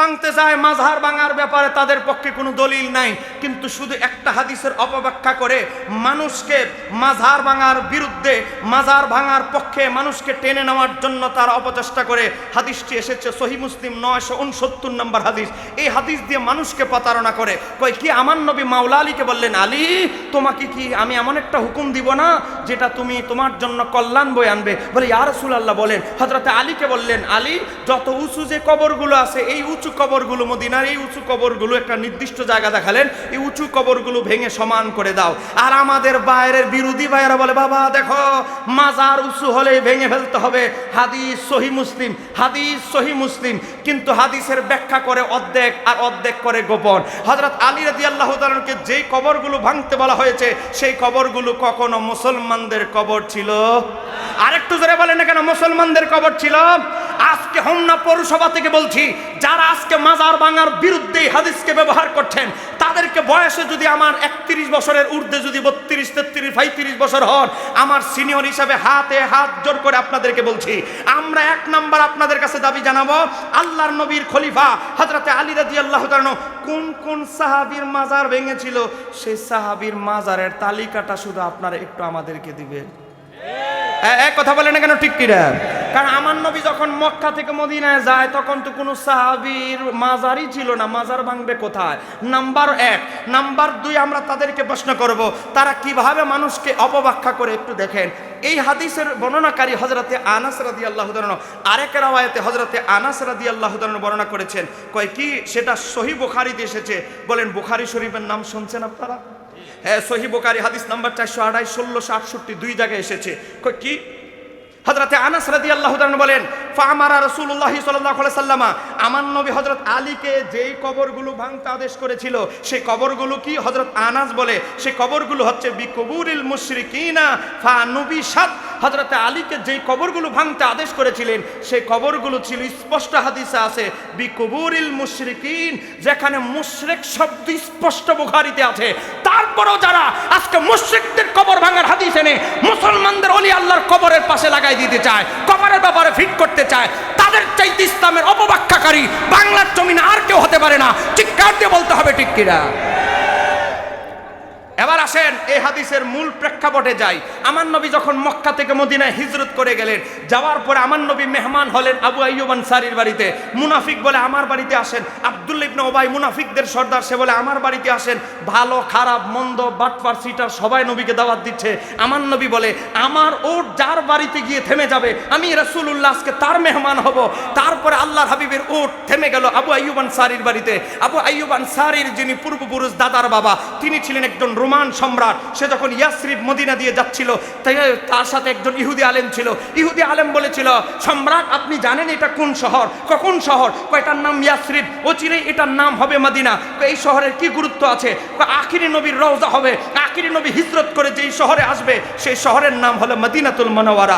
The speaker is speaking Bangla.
ভাঙতে যায়, মাঝহার ভাঙার ব্যাপারে তাদের পক্ষে কোনো দলিল নাই। কিন্তু শুধু একটা হাদিসের অপব্যাখ্যা করে মানুষকে মাঝহার ভাঙার বিরুদ্ধে মাজার ভাঙার পক্ষে মানুষকে টেনে নেওয়ার জন্য তারা অপচেষ্টা করে। হাদিসটি এসেছে সহি মুসলিম নয়শো উনসত্তর নম্বর হাদিস। এই হাদিস দিয়ে মানুষকে প্রতারণা করে। কয়, কি আমার নবী মাওলা আলীকে বললেন, আলী, তোমাকে কি আমি এমন একটা হুকুম দিব না যেটা তুমি তোমার জন্য কল্যাণ বই আনবে বলে, ইয়া রাসূলুল্লাহ, বলেন। হযরতে আলীকে বললেন, আলী, যত উঁচু যে কবরগুলো আছে, এই উঁচু কবরগুলো, মদিনার এই উঁচু কবরগুলো একটা নির্দিষ্ট জায়গা দেখালেন, এই উঁচু কবরগুলো ভেঙে সমান করে দাও। আর আমাদের বাইরের বিরোধী ভাইয়েরা বলে, বাবা, দেখো, মাজার উঁচু হলে ভেঙে ফেলতে হবে। হাদিস সহি মুসলিম, হাদিস সহি মুসলিম, কিন্তু হাদিসের ব্যাখ্যা করে অর্ধেক আর অর্ধেক করে গোপন। হযরত আলী রাদিয়াল্লাহু তাআলাকে যেই কবরগুলো ভাঙতে বলা হয়েছে, সেই কবরগুলো কখনো মুসলমানদের কবর ছিল? আরেকটু জোরে বলেন না কেন, মুসলমানদের কবর ছিল? হোমনা পৌরসভা থেকে বলছি, যারা আজকে মাজার ভাঙার বিরুদ্ধে হাদিসকে ব্যবহার করছেন, তাদেরকে বয়সে যদি আমার একত্রিশ বছরের ঊর্ধ্বে যদি বত্রিশ, তেত্রিশ, পঁয়ত্রিশ বছর হন, আমার সিনিয়র হিসাবে হাতে হাত জোর করে আপনাদেরকে বলছি, আমরা এক নাম্বার আপনাদের কাছে দাবি জানাব, আল্লাহর নবীর খলিফা হজরতে আলী রাজি আল্লাহ কোন কোন সাহাবীর মাজার ভেঙেছিল, সেই সাহাবীর মাজারের তালিকাটা শুধু আপনারা একটু আমাদেরকে দিবেন। এক কথা বলে না কেন, ঠিক কারণ আমার নবী যখন মক্কা থেকে মদিনায় যায়, তখন তো কোনো সাহাবীর মাজারই ছিল না। মাজার ভাঙবে কোথায়? নাম্বার এক। নাম্বার দুই, আমরা তাদেরকে প্রশ্ন করব, তারা কীভাবে মানুষকে অপব্যাখ্যা করে একটু দেখেন। এই হাদিসের বর্ণনাকারী হজরতে আনাস রাদি আল্লাহ আরেক রাওয়ায়তে হজরতে আনাস রাদি আল্লাহ বর্ণনা করেছেন। কয় কি? সেটা সহি বুখারিতে এসেছে। বলেন, বুখারি শরীফের নাম শুনছেন আপনারা? হ্যাঁ সহি বোকারি হাদিস নাম্বার চারশো আড়াই ষোলোশো আটষট্টি, দুই জায়গায় এসেছে। কই কি? হজরতে আনাস রাদি আল্লাহ বলেন ফামারা রসুল্লাহ সাল্লাহ সাল্লামা আমার নবী হজরত আলীকে যেই কবরগুলো ভাঙতে আদেশ করেছিল, সেই কবরগুলো কি? হজরত আনাস বলে, সেই কবরগুলো হচ্ছে বিকবুরিল মুশরিকিনা ফা নবী সাদ হজরতে আলীকে যেই কবরগুলো ভাঙতে আদেশ করেছিলেন, সেই কবরগুলো ছিল স্পষ্ট হাদিসে আছে, বিকবুরিল মুশরিকিন, যেখানে মুশরিক শব্দ স্পষ্ট বুখারিতে আছে। তারপরও যারা আজকে মুশরিকদের কবর ভাঙার হাদিস এনে মুসলমানদের অলি আল্লাহর কবরের পাশে লাগাই দিতে চায়, কবরের ব্যাপারে ফিট করতে চায়, তাদের চাইতে ইসলামের অপব্যাখ্যাকারী বাংলার জমিনে আর কেউ হতে পারে না। চিৎকার দিয়ে বলতে হবে ঠিক কিনা? এবার আসেন, এই হাদিসের মূল প্রেক্ষাপটে যাই। আমার নবী যখন মক্কা থেকে মদিনায় হিজরত করে গেলেন, যাওয়ার পরে আমার নবী মেহমান হলেন আবু আইয়ুব আনসারির বাড়িতে। মুনাফিক বলে আমার বাড়িতে আসেন আব্দুল ইবনে ওবাই মুনাফিকদের সর্দার, সে বলে, আমার বাড়িতে আসেন, ভালো, খারাপ, মন্দ, বাটপার, সিটার, সবাই নবীকে দাওয়াত দিচ্ছে। আমার নবী বলে, আমার ওর যার বাড়িতে গিয়ে থেমে যাবে, আমি রাসূলুল্লাহ আজকে তার মেহমান হব। তারপরে আল্লাহর হাবিবের ওট থেমে গেল আবু আইয়ুব আনসারির বাড়িতে। আবু আইয়ুব আনসারির যিনি পূর্বপুরুষ দাদার বাবা, তিনি ছিলেন একজন রোমান সম্রাট। সে যখন ইয়াসরিফ মদিনা দিয়ে যাচ্ছিল তার সাথে একজন ইহুদি আলেম ছিল। ইহুদি আলেম বলেছিল, সম্রাট, আপনি জানেন এটা কোন শহর? কখন শহর? কয়টার নাম ইয়াসরিফ ও চিরে এটার নাম হবে মাদিনা। এই শহরের কি গুরুত্ব আছে? আখিরি নবীর রওজা হবে। আখিরি নবী হিজরত করে যেই শহরে আসবে, সেই শহরের নাম হলো মদিনাতুল মনোয়ারা